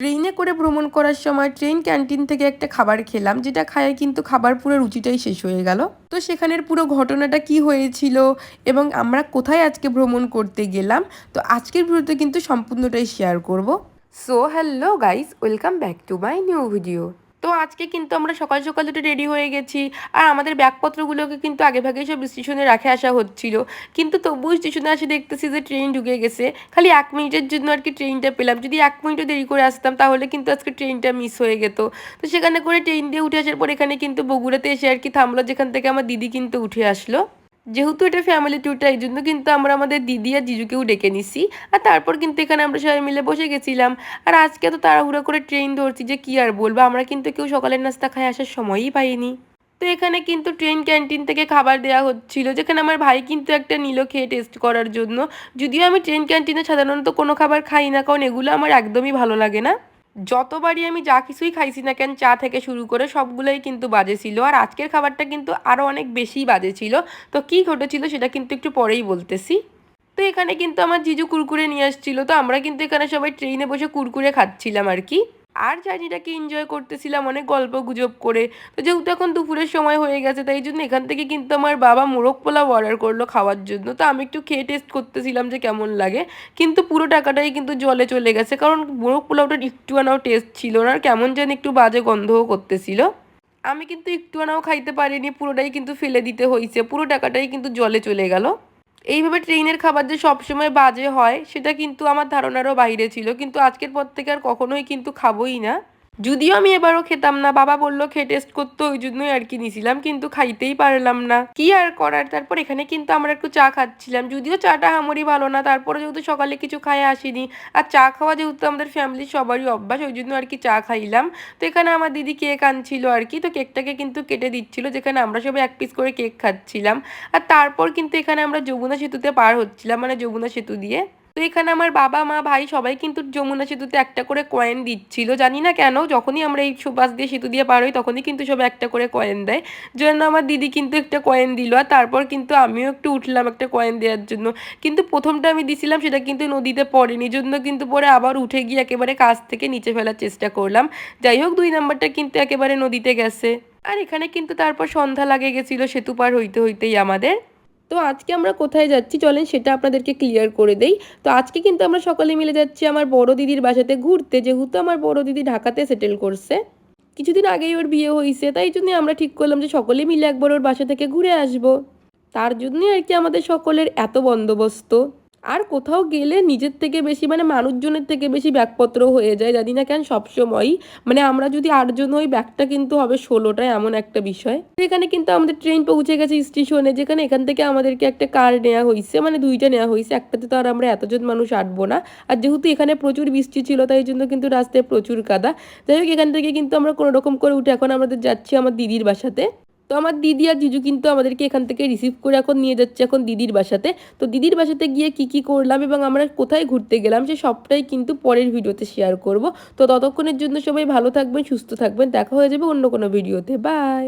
ট্রেনে করে ভ্রমণ করার সময় ট্রেন ক্যান্টিন থেকে একটা খাবার খেলাম, যেটা খায় কিন্তু খাবার পুরো রুচিটাই শেষ হয়ে গেল। তো সেখানের পুরো ঘটনাটা কি হয়েছিল এবং আমরা কোথায় আজকে ভ্রমণ করতে গেলাম? তো আজকের ভিডিওতে কিন্তু সম্পূর্ণটাই শেয়ার করব। So hello guys welcome back to my new video তো আজকে কিন্তু আমরা সকাল সকাল উঠে রেডি হয়ে গেছি। আর আমাদের ব্যাগপত্রগুলোকে কিন্তু আগে ভাগেই সব স্টেশনে রাখে আসা হচ্ছিল। কিন্তু তবুও স্টেশনে আসে দেখতেছি যে ট্রেন ঢুকে গেছে। খালি এক মিনিটের জন্য আর কি ট্রেনটা পেলাম। যদি এক মিনিটও দেরি করে আসতাম, তাহলে কিন্তু আজকে ট্রেনটা মিস হয়ে যেত তো সেখানে করে ট্রেন দিয়ে উঠে আসার পর এখানে কিন্তু বগুড়াতে এসে আর কি থামলো, যেখান থেকে আমার দিদি কিন্তু উঠে আসলো। যেহেতু এটা ফ্যামিলি ট্যুরটা এই জন্য কিন্তু আমরা আমাদের দিদি আর জিজুকেও ডেকে নিছি। আর তারপর কিন্তু এখানে আমরা সবাই মিলে বসে গেছিলাম। আর আজকে তো তাড়াহুড়ো করে ট্রেন ধরছি যে কি আর বলব? আমরা কিন্তু কেউ সকালের নাস্তা খাই আসার সময়ই পাইনি। তো এখানে কিন্তু ট্রেন ক্যান্টিন থেকে খাবার দেওয়া হচ্ছিল, যেখানে আমার ভাই কিন্তু একটা নিল খেয়ে টেস্ট করার জন্য। যদিও আমি ট্রেন ক্যান্টিনে সাধারণত কোনো খাবার খাই না, কারণ এগুলো আমার একদমই ভালো লাগে না। যতবারই আমি যা কিছুই খাইছি না কেন, চা থেকে শুরু করে সবগুলোই কিন্তু বাজে ছিল। আর আজকের খাবারটা কিন্তু আরও অনেক বেশি বাজে ছিল। তো কি ঘটেছিল সেটা কিন্তু একটু পরেই বলতেছি। তো এখানে কিন্তু আমার জিজু কুরকুরে নিয়ে আসছিল। তো আমরা কিন্তু এখানে সবাই ট্রেনে বসে কুরকুরে খাচ্ছিলাম আর কি। আর জার্নিটাকে এনজয় করতেছিলাম, অনেক গল্প গুজব করে। তো যেহেতু এখন দুপুরের সময় হয়ে গেছে, তাই জন্য এখান থেকে কিন্তু আমার বাবা মোরগ পোলাও অর্ডার করল খাওয়ার জন্য। তো আমি একটু খেয়ে টেস্ট করতেছিলাম যে কেমন লাগে। কিন্তু পুরো টাকাটাই কিন্তু জলে চলে গেছে, কারণ মোরগ পোলাওটা একটু আনাও টেস্ট ছিল না, আর কেমন যেন একটু বাজে গন্ধও করতেছিল। আমি কিন্তু একটু আনাও খাইতে পারিনি, পুরোটাই কিন্তু ফেলে দিতে হয়েছে পুরো টাকাটাই কিন্তু জলে চলে গেল। এইভাবে ট্রেনের খাবার যে সবসময় বাজে হয়, সেটা কিন্তু আমার ধারণারও বাইরে ছিল। কিন্তু আজকের পর থেকে আর কখনোই কিন্তু খাবোই না। যদিও আমি এবারও খেতাম না, বাবা বলল খেয়ে টেস্ট করতে, ওই জন্যই আর কি নিছিলাম, কিন্তু খাইতেই পারলাম না। কি আর করার? তারপর এখানে কিন্তু আমরা একটু চা খাচ্ছিলাম, যদিও চাটা আমারই ভালো না তারপরে যেহেতু সকালে কিছু খাই আসিনি, আর চা খাওয়া যেহেতু আমাদের ফ্যামিলির সবারই অভ্যাস, ওই জন্য আর কি চা খাইলাম। তো এখানে আমার দিদি কেক আনছিল আর কি, তো কেকটাকে কিন্তু কেটে দিচ্ছিল, যেখানে আমরা সবাই এক পিস করে কেক খাচ্ছিলাম। আর তারপর কিন্তু এখানে আমরা যমুনা সেতুতে পার হচ্ছিলাম মানে যমুনা সেতু দিয়ে। তো এখানে আমার বাবা, মা, ভাই সবাই কিন্তু যমুনা সেতুতে একটা করে কয়েন দিচ্ছিল। জানি না কেন, যখনই আমরা এই সুবাস দিয়ে সেতু দিয়ে পার হই, তখনই কিন্তু সবাই একটা করে কয়েন দেয়। জন্য আমার দিদি কিন্তু একটা কয়েন দিল আর তারপর কিন্তু আমিও একটু উঠলাম একটা কয়েন দেওয়ার জন্য। কিন্তু প্রথমটা আমি দিছিলাম, সেটা কিন্তু নদীতে পড়েনি। জন্য কিন্তু পরে আবার উঠে গিয়ে একেবারে কাছ থেকে নিচে ফেলার চেষ্টা করলাম। যাই হোক, দুই নাম্বারটা কিন্তু একেবারে নদীতে গেছে। আর এখানে কিন্তু তারপর সন্ধ্যা লাগে গেছিল সেতু পার হইতে হইতেই আমাদের। তো আজকে আমরা কোথায় যাচ্ছি চলেন সেটা আপনাদেরকে ক্লিয়ার করে দেই। তো আজকে কিন্তু আমরা সকলে মিলে যাচ্ছি আমার বড় দিদির বাসাতে ঘুরতে, যেহেতু আমার বড় দিদি ঢাকাতে সেটেল করছে। কিছুদিন আগেই ওর বিয়ে হয়েছে তাই জন্যই আমরা ঠিক করলাম যে সকলে মিলে একবার ওর বাসা থেকে ঘুরে আসব। তার জন্যই আর কি আমাদের সকলের এত বন্দোবস্ত। আর কোথাও গেলে নিজের থেকে বেশি মানে মানুষজনের থেকে বেশি ব্যাগপত্র হয়ে যায়, জানি না কেন সবসময়ই। মানে আমরা যদি আটজন ওই ব্যাগটা কিন্তু হবে ষোলোটা এমন একটা বিষয়। এখানে কিন্তু আমাদের ট্রেন পৌঁছে গেছে স্টেশনে যেখানে এখান থেকে আমাদেরকে একটা কার নেওয়া হয়েছে মানে দুইটা নেওয়া হয়েছে একটাতে তো আর আমরা এতজন মানুষ আটবো না। আর যেহেতু এখানে প্রচুর বৃষ্টি ছিল, তাই জন্য কিন্তু রাস্তায় প্রচুর কাদা। যাই হোক, এখান থেকে কিন্তু আমরা কোনো রকম করে উঠে এখন আমাদের যাচ্ছি আমার দিদির বাসাতে। তো আমার দিদি আর জিজু কিন্তু আমাদেরকে এখান থেকে রিসিভ করে এখন নিয়ে যাচ্ছে এখন দিদির বাসাতে। তো দিদির বাসাতে গিয়ে কি কি করলাম এবং আমরা কোথায় ঘুরতে গেলাম সে সবটাই কিন্তু পরের ভিডিওতে শেয়ার করব। তো ততক্ষণের জন্য সবাই ভালো থাকবেন, সুস্থ থাকবেন। দেখা হয়ে যাবে অন্য কোনো ভিডিওতে বাই